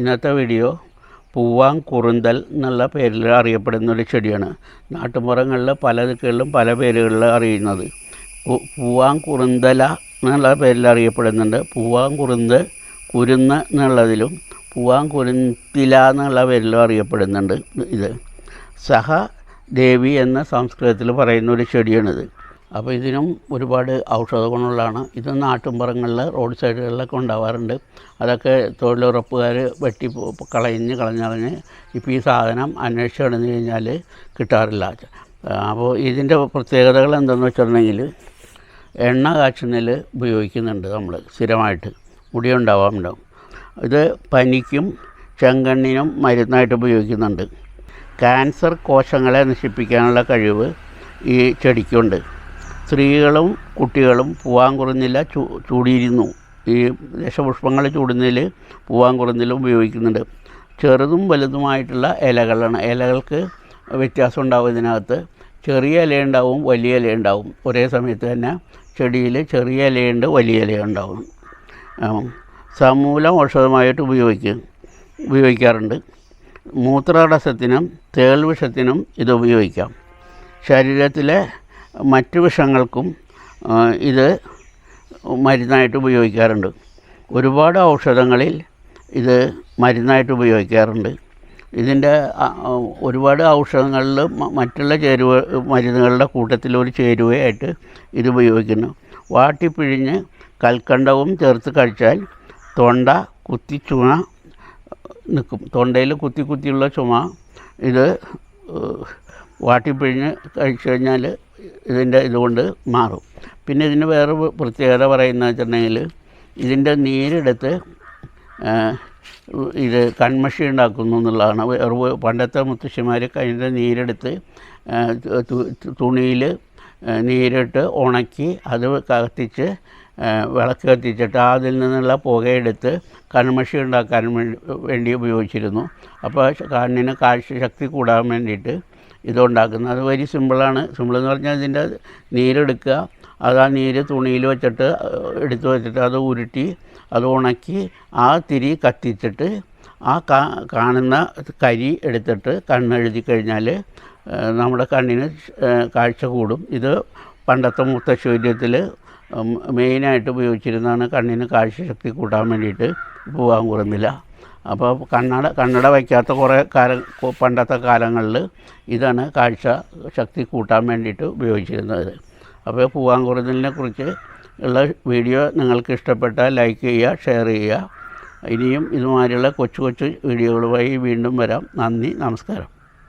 ഇന്നത്തെ വീഡിയോ പൂവാൻ കുറുന്തൽ എന്നുള്ള പേരിൽ അറിയപ്പെടുന്ന ഒരു ചെടിയാണ്. നാട്ടുപുറങ്ങളിൽ പല ദിക്കുകളിലും പല പേരുകളിൽ അറിയുന്നത്. പൂവാൻ കുറുന്തല എന്നുള്ള പേരിൽ അറിയപ്പെടുന്നുണ്ട്. പൂവാൻ കുറുന്ത് കുരുന്ന് എന്നുള്ളതിലും പൂവാൻ കുരുന്തില എന്നുള്ള പേരിലും അറിയപ്പെടുന്നുണ്ട് ഇത്. സഹ ദേവി എന്ന സംസ്കൃതത്തിൽ പറയുന്ന ഒരു ചെടിയാണിത്. അപ്പോൾ ഇതിനും ഒരുപാട് ഔഷധ ഗുണമുള്ളതാണ്. ഇത് നാട്ടുമ്പുറങ്ങളിൽ റോഡ് സൈഡുകളിലൊക്കെ ഉണ്ടാവാറുണ്ട്. അതൊക്കെ തൊഴിലുറപ്പുകാർ വെട്ടി കളഞ്ഞ് കളഞ്ഞളഞ്ഞ് ഇപ്പോൾ ഈ സാധനം അന്വേഷിച്ച് കിടന്നു കഴിഞ്ഞാൽ കിട്ടാറില്ല. അപ്പോൾ ഇതിന്റെ പ്രത്യേകതകൾ എന്തെന്ന് വെച്ചിട്ടുണ്ടെങ്കിൽ എണ്ണ കാച്ചുന്നതിൽ ഉപയോഗിക്കുന്നുണ്ട് നമ്മൾ സ്ഥിരമായിട്ട്. മുടി ഉണ്ടാവാറുണ്ടാവും ഇത് പനിക്കും ചെങ്കണ്ണിനും മരുന്നായിട്ട് ഉപയോഗിക്കുന്നുണ്ട്. ക്യാൻസർ കോശങ്ങളെ നശിപ്പിക്കാനുള്ള കഴിവ് ഈ ചെടിക്കുണ്ട്. സ്ത്രീകളും കുട്ടികളും പൂവാൻ കുറഞ്ഞില്ല ചൂ ചൂടിയിരുന്നു. ഈ ദശപുഷ്പങ്ങൾ ചൂടുന്നതിൽ പൂവാൻ കുറഞ്ഞില്ല ഉപയോഗിക്കുന്നുണ്ട്. ചെറുതും വലുതുമായിട്ടുള്ള ഇലകളാണ്. ഇലകൾക്ക് വ്യത്യാസം ഉണ്ടാവും ഇതിനകത്ത്. ചെറിയ ഇലയുണ്ടാവും വലിയ ഇലയുണ്ടാവും. ഒരേ സമയത്ത് തന്നെ ചെടിയിൽ ചെറിയ ഇലയുണ്ട് വലിയ ഇലയുണ്ടാവും. സമൂലം ഔഷധമായിട്ട് ഉപയോഗിക്കും ഉപയോഗിക്കാറുണ്ട്. മൂത്രാടസത്തിനും തേൾവിഷത്തിനും ഇത് ഉപയോഗിക്കാം. ശരീരത്തിലെ മറ്റ് വിഷങ്ങൾക്കും ഇത് മരുന്നായിട്ട് ഉപയോഗിക്കാറുണ്ട്. ഒരുപാട് ഔഷധങ്ങളിൽ ഇത് മരുന്നായിട്ട് ഉപയോഗിക്കാറുണ്ട്. ഇതിന്റെ ഒരുപാട് ഔഷധങ്ങളിൽ മറ്റുള്ള ചേരുവ മരുന്നുകളുടെ കൂട്ടത്തിൽ ഒരു ചേരുവയായിട്ട് ഇത് ഉപയോഗിക്കുന്നു. വാട്ടിപ്പിഴിഞ്ഞ് കൽക്കണ്ടവും ചേർത്ത് കഴിച്ചാൽ തൊണ്ട കുത്തി ചുമ നിൽക്കും. തൊണ്ടയിൽ കുത്തി കുത്തിയുള്ള ചുമ ഇത് വാട്ടിപ്പിഴിഞ്ഞ് കഴിച്ചു കഴിഞ്ഞാൽ ഇതിന്റെ ഇതുകൊണ്ട് മാറും. പിന്നെ ഇതിന് വേറെ പ്രത്യേകത പറയുന്നത് വെച്ചിട്ടുണ്ടെങ്കിൽ ഇതിന്റെ നീരെടുത്ത് ഇത് കൺമഷി ഉണ്ടാക്കുന്നു എന്നുള്ളതാണ്. വേറെ പണ്ടത്തെ മുത്തശ്ശിമാർ കഴിഞ്ഞ നീരെടുത്ത് തുണിയിൽ നീരിട്ട് ഉണക്കി അത് കത്തിച്ച് വിളക്ക് കത്തിച്ചിട്ട് അതിൽ നിന്നുള്ള പുകയെടുത്ത് കൺമഷി ഉണ്ടാക്കാൻ വേണ്ടി ഉപയോഗിച്ചിരുന്നു. അപ്പോൾ കണ്ണിന് കാഴ്ച ശക്തി കൂടാൻ വേണ്ടിയിട്ട് ഇതുണ്ടാക്കുന്നത്. അത് വെരി സിമ്പിളാണ്. സിമ്പിൾ എന്ന് പറഞ്ഞാൽ ഇതിന്റെ നീരെടുക്കുക. അത് ആ നീര് തുണിയിൽ വെച്ചിട്ട് എടുത്തു വെച്ചിട്ട് അത് ഉരുട്ടി അത് ഉണക്കി ആ തിരി കത്തിച്ചിട്ട് ആ കാണുന്ന കരി എടുത്തിട്ട് കണ്ണെഴുതി കഴിഞ്ഞാൽ നമ്മുടെ കണ്ണിന് കാഴ്ച കൂടും. ഇത് പണ്ടത്തെ മുത്തശ്ശൂര്യത്തിൽ മെയിനായിട്ട് ഉപയോഗിച്ചിരുന്നതാണ് കണ്ണിന് കാഴ്ചശക്തി കൂട്ടാൻ വേണ്ടിയിട്ട് പോകാൻ കുറഞ്ഞില്ല അപ്പോൾ കണ്ണട കണ്ണട വയ്ക്കാത്ത കുറേ കാല പണ്ടത്തെ കാലങ്ങളിൽ ഇതാണ് കാഴ്ച ശക്തി കൂട്ടാൻ വേണ്ടിയിട്ട് ഉപയോഗിച്ചിരുന്നത്. അപ്പോൾ പൂവാൻ കുറഞ്ഞലിനെ കുറിച്ച് ഉള്ള വീഡിയോ നിങ്ങൾക്ക് ഇഷ്ടപ്പെട്ടാൽ ലൈക്ക് ചെയ്യുക ഷെയർ ചെയ്യുക. ഇനിയും ഇതുമാതിരിയുള്ള കൊച്ചു കൊച്ചു വീഡിയോകളുമായി വീണ്ടും വരാം. നന്ദി നമസ്കാരം.